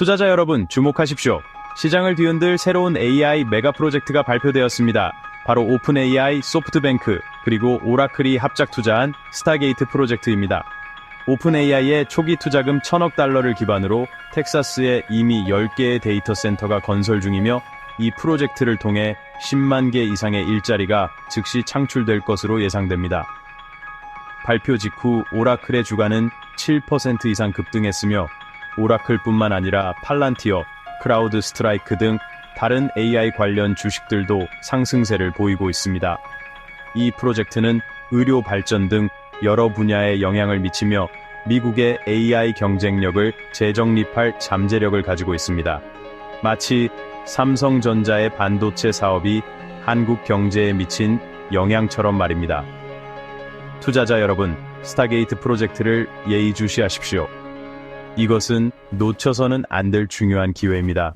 투자자 여러분 주목하십시오. 시장을 뒤흔들 새로운 AI 메가 프로젝트가 발표되었습니다. 바로 오픈 AI, 소프트뱅크, 그리고 오라클이 합작 투자한 스타게이트 프로젝트입니다. 오픈 AI의 초기 투자금 1000억 달러를 기반으로 텍사스에 이미 10개의 데이터 센터가 건설 중이며 이 프로젝트를 통해 10만 개 이상의 일자리가 즉시 창출될 것으로 예상됩니다. 발표 직후 오라클의 주가는 7% 이상 급등했으며 오라클뿐만 아니라 팔란티어, 크라우드 스트라이크 등 다른 AI 관련 주식들도 상승세를 보이고 있습니다. 이 프로젝트는 의료 발전 등 여러 분야에 영향을 미치며 미국의 AI 경쟁력을 재정립할 잠재력을 가지고 있습니다. 마치 삼성전자의 반도체 사업이 한국 경제에 미친 영향처럼 말입니다. 투자자 여러분, 스타게이트 프로젝트를 예의주시하십시오. 이것은 놓쳐서는 안 될 중요한 기회입니다.